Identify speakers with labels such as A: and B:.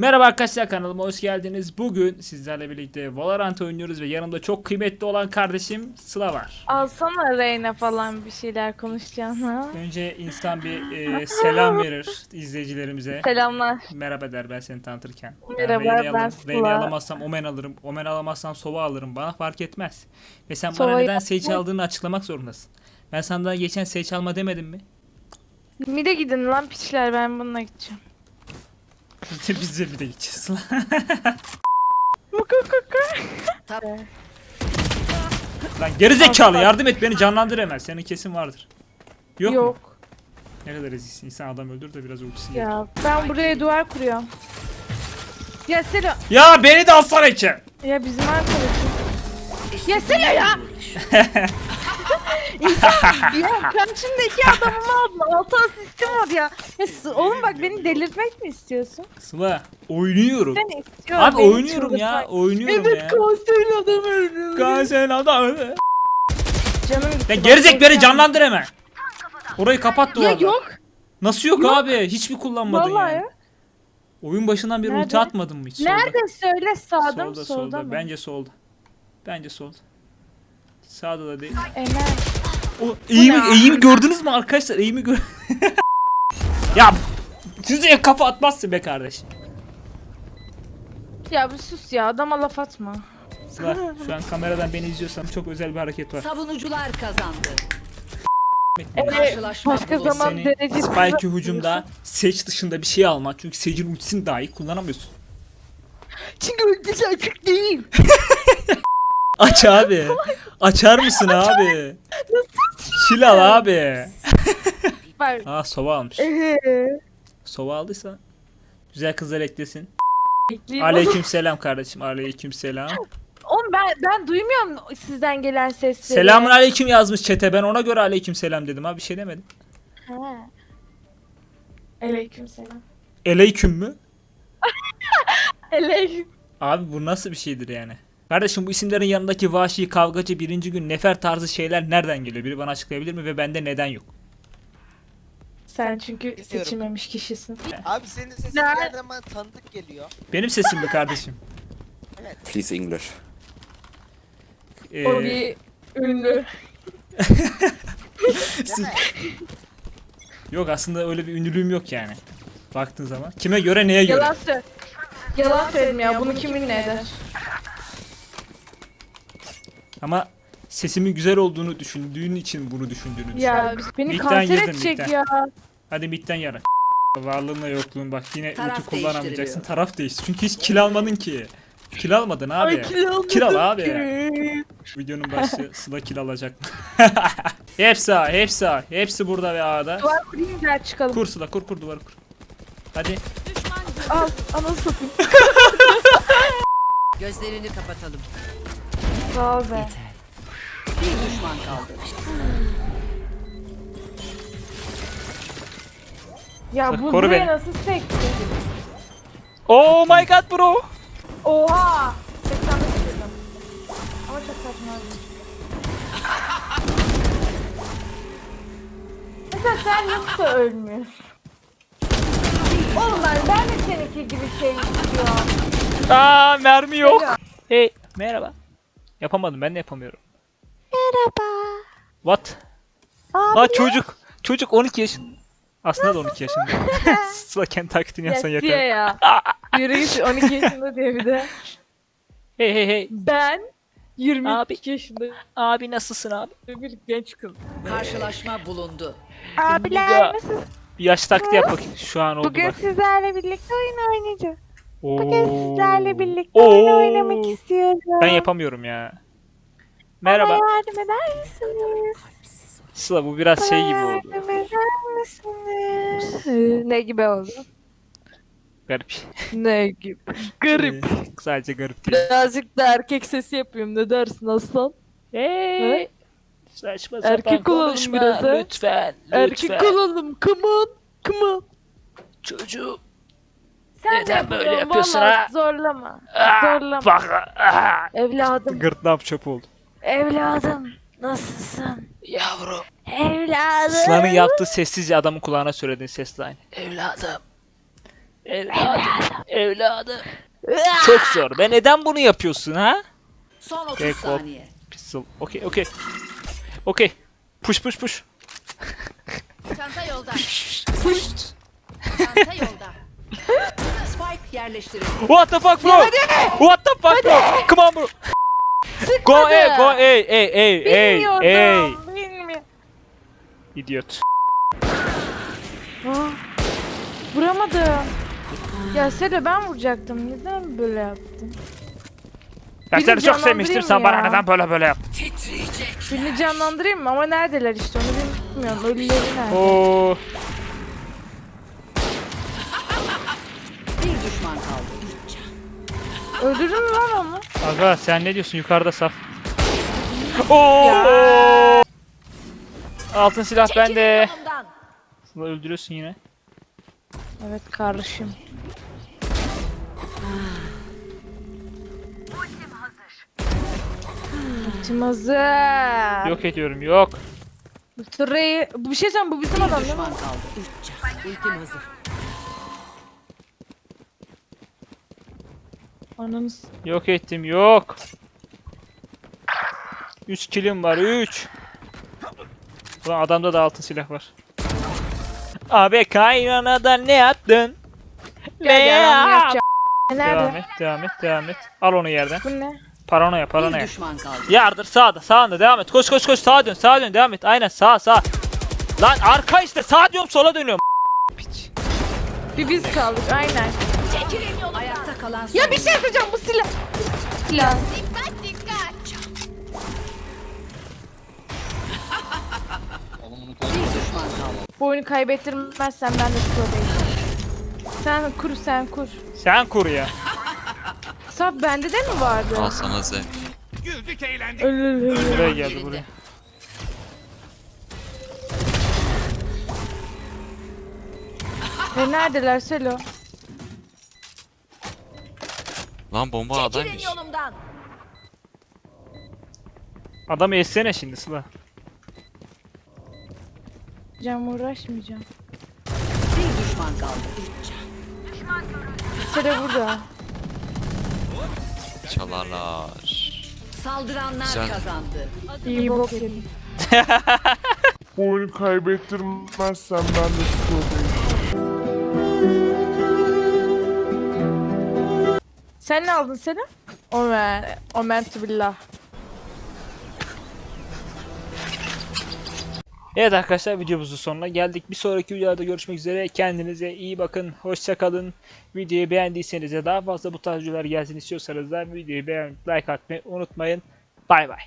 A: Merhaba arkadaşlar kanalıma hoş geldiniz. Bugün sizlerle birlikte Valorant oynuyoruz ve yanımda çok kıymetli olan kardeşim Sıla var.
B: Alsana Reyna falan bir şeyler konuşacağına.
A: Önce insan bir e, selam verir izleyicilerimize.
B: Selamlar.
A: Merhaba der ben seni tanıtırken.
B: Merhaba, ben
A: alırım.
B: Sıla.
A: Reyne'yi alamazsam Omen alırım. Omen alamazsam Sova alırım. Bana fark etmez. Ve sen bana
B: Sova'yı
A: neden Sage aldığını açıklamak zorundasın. Ben sana daha geçen Sage alma demedim mi?
B: Mide gidin lan piçler ben bununla gideceğim.
A: Biz de, bir de gideceğiz. Lan gerizekalı yardım et beni canlandır hemen. Senin kesin vardır. Yok,
B: Yok.
A: mu? Ne kadar eziksin. İnsan adam öldür de biraz ultisi ya.
B: Ya ben buraya duvar kuruyorum. Ya Selo.
A: ya beni de alsana içe.
B: Ya bizim arkadaşım. Ya Selo ya. İnsan ya karşımda iki adamımı aldın. Altı asistim var ya. ya s- oğlum bak beni delirtmek mi istiyorsun?
A: Sıla oynuyorum.
B: Ben istiyorum.
A: Abi
B: beni
A: oynuyorum ya.
B: çıldırtmak.
A: Oynuyorum
B: Evet
A: ya.
B: kanser adam öldü.
A: Kanser adam.
B: Canım gitti.
A: Ya
B: bak,
A: gerizek beni canlandır hemen. Orayı kapat
B: Ya
A: duvarla.
B: yok.
A: Nasıl yok, abi? Hiç mi kullanmadın
B: Vallahi
A: yani?
B: ya.
A: Oyun başından beri ulti
B: Nerede?
A: atmadın mı hiç? Solda.
B: Nerede söyle sağda mı
A: Solda
B: solda,
A: solda.
B: mı?
A: Bence solda. Bence solda. Sağda da değil.
B: Ener.
A: O eğimi, eğimi gördünüz mü arkadaşlar? Eğimi gör. ya yüzeye kafa atmazsın be kardeş.
B: Ya bir sus ya adama laf atma.
A: Sıla şu an kameradan beni izliyorsan çok özel bir hareket var.
C: Savunucular kazandı.
B: Evet,
C: Karşılaşma
B: başka
C: bulundu.
B: zaman
A: Seni
B: derece
A: Spike hücumda Sage dışında bir şey alma. Çünkü Sage'in ultisini dahi kullanamıyorsun.
B: Çünkü öldüğü açık değil.
A: Aç abi. Açar mısın abi? Chill al abi.
B: Var.
A: Aa sova almış. Sova aldıysa güzel kızlar eklesin.
B: Bekleyeyim.
A: Aleyküm selam kardeşim. Aleyküm selam.
B: Oğlum ben ben duymuyorum sizden gelen sesleri.
A: Selamun aleyküm yazmış çete. Ben ona göre aleyküm selam dedim abi bir şey demedim.
B: Ha. Aleyküm selam.
A: Aleyküm mü?
B: Aleyküm.
A: Abi bu nasıl bir şeydir yani? Kardeşim bu isimlerin yanındaki vahşi kavgacı birinci gün nefer tarzı şeyler nereden geliyor? Biri bana açıklayabilir mi ve bende neden yok?
B: Sen çünkü
D: Biliyorum.
B: seçilmemiş kişisin.
D: Abi senin sesin
B: Ne?
D: nereden bana tanıdık geliyor.
A: Benim sesim mi kardeşim?
E: Please English.
A: Ee,
B: O bir ünlü.
A: yok aslında öyle bir ünlülüğüm yok yani. Baktığın zaman. Kime göre neye göre?
B: Yalan söyle. Yalan söyledim ya bunu kim ünlü eder?
A: Ama sesimin güzel olduğunu düşündüğün için bunu düşündüğünü düşün.
B: Ya beni
A: Midden
B: kanser
A: yedin,
B: edecek
A: midden.
B: ya.
A: Hadi midden yara. Varlığınla yokluğun bak yine
C: Taraf
A: ulti kullanamayacaksın.
C: değiştiriliyor.
A: Taraf değiş. Çünkü hiç kill almadın ki. Kill almadın abi.
B: Ay kilo almadım
A: Kill al abi.
B: ki.
A: Videonun başlığı Sıla kill alacak. hepsi A, hepsi A. Hepsi burada ve A'da.
B: Duvar kurayım gel çıkalım.
A: Kur Sıla kur kur duvarı kur. Hadi.
B: Al anasını satayım.
C: Gözlerini kapatalım.
B: Ol be.
C: Bir düşman kaldı.
B: Ya
A: Bak,
B: bu
A: koru
B: buraya
A: beni.
B: nasıl sekti?
A: Oh my god bro.
B: Oha! 85 dedim. Ama çok saçma. Mesela sen yoksa ölmüyorsun. Oğlum ben, ben de seninki gibi şey istiyorum.
A: Aa mermi yok. Hey merhaba. Yapamadım ben de yapamıyorum.
B: Merhaba.
A: What? Aa çocuk. Çocuk 12 yaşında. Aslında da 12 yaşında. Sıla kendi taklidini yapsan
B: Ya diye
A: yeter.
B: ya. Yürü git 12 yaşında diye bir de.
A: Hey hey hey.
B: Ben 22
A: Abi.
B: yaşında
A: Abi nasılsın abi?
B: bir genç kız.
C: Karşılaşma bulundu.
B: Abiler nasıl?
A: Bir yaş taklidi yap bakayım. Şu an oldu
B: Bugün
A: bak.
B: sizlerle birlikte oyun oynayacağız.
A: Oo.
B: Bugün sizlerle birlikte oyun
A: Oo.
B: oynamak istiyorum.
A: Ben yapamıyorum ya. Merhaba.
B: Bana yardım eder misiniz?
A: Sıla bu biraz şey gibi oldu.
B: Yardım eder misiniz? ne gibi oldu?
A: Garip.
B: Ne gibi? Garip.
A: Ee, Sadece garip değil.
B: Birazcık da erkek sesi yapıyorum. Ne dersin aslan?
A: Hey. Saçma sapan
B: Erkek olalım
A: konuşma
B: biraz, ha?
A: lütfen. Lütfen.
B: Erkek olalım. Come on. Come on.
A: Çocuğu. Neden
B: de
A: böyle
B: yapıyorsun,
A: yapıyorsun
B: vallahi
A: ha?
B: Zorlama.
A: Ah,
B: Zorlama.
A: Bak. ah.
B: Evladım.
A: Gırtlağım çöp oldu.
B: Evladım. Nasılsın?
A: Yavrum.
B: Evladım.
A: Sıla'nın yaptığı sessizce adamın kulağına söylediğin sesle aynı. Evladım. Evladım. Evladım. Çok zor. Ve neden bunu yapıyorsun ha?
C: Son 30
A: Tek hop.
C: saniye.
A: Pistol. Okey okey. Okey. Push push push.
F: Çanta yolda. Çanta yolda.
C: Spike yerleştirildi.
A: What the fuck bro? What the fuck bro? Come on bro. Go A, go A, A, A, A, A.
B: Bilmiyorum.
A: Idiot.
B: Ah, Vuramadım. Ya Selo ben vuracaktım. Neden böyle yaptın?
A: Ben seni çok sevmiştim. Sen bana
B: ya?
A: neden böyle böyle yaptın?
B: Birini canlandırayım mı? Ama neredeler işte onu bilmiyorum. Ölüleri nerede?
A: Oo.
B: Öldürdün mü lan onu?
A: Aga sen ne diyorsun yukarıda saf. Oo. Altın silah bende. Sıla öldürüyorsun yine.
B: Evet kardeşim. Ultim hazır.
A: Yok ediyorum yok.
B: Sırayı... Bir şey söyleyeyim bu bizim adam değil mi?
C: Ultim hazır.
B: Ananız.
A: Yok ettim yok. 3 kilim var 3. Ulan adamda da altın silah var. Abi ne?
B: Gel gel ben bunu
A: Ne
B: yapacağım.
A: Devam
B: Nerede?
A: et, devam et, devam et. Al onu yerden.
B: Bu ne?
A: Paranoya,
C: Bir
A: paranoya.
C: düşman kaldı.
A: Yardır sağda, sağında devam et. Koş koş koş sağa dön, sağa dön, devam et. Aynen sağ sağ. Lan arka işte sağ diyorum sola dönüyorum.
B: Piç. Bir biz kaldık aynen.
C: Kalan son
B: Ya bir şey söyleyeceğim bu silah. Silah.
F: Dikkat dikkat.
B: Bu oyunu kaybettirmezsen ben de pro değilim. Sen kur sen kur.
A: Sen kur ya.
B: Saf bende de mi vardı?
G: Al sana zevk.
B: Ölü-
A: Buraya geldi buraya.
B: E neredeler Selo?
G: Lan bomba
C: Çekilin
G: adaymış.
C: yolumdan.
A: Adamı essene şimdi Sıla.
B: Can uğraşmayacağım.
C: Bir düşman kaldı.
B: Selo burada.
G: Çalarlar.
C: Saldıranlar
G: Güzel.
C: kazandı.
B: İyi bok yedim.
H: Bu oyunu kaybettirmezsen ben de pro
B: Sen ne aldın Selo? Omen. Omen tu billah.
A: Evet arkadaşlar videomuzun sonuna geldik. Bir sonraki videoda görüşmek üzere. Kendinize iyi bakın. Hoşça kalın. Videoyu beğendiyseniz de daha fazla bu tarz videolar gelsin istiyorsanız da videoyu beğenip like atmayı unutmayın. Bay bay.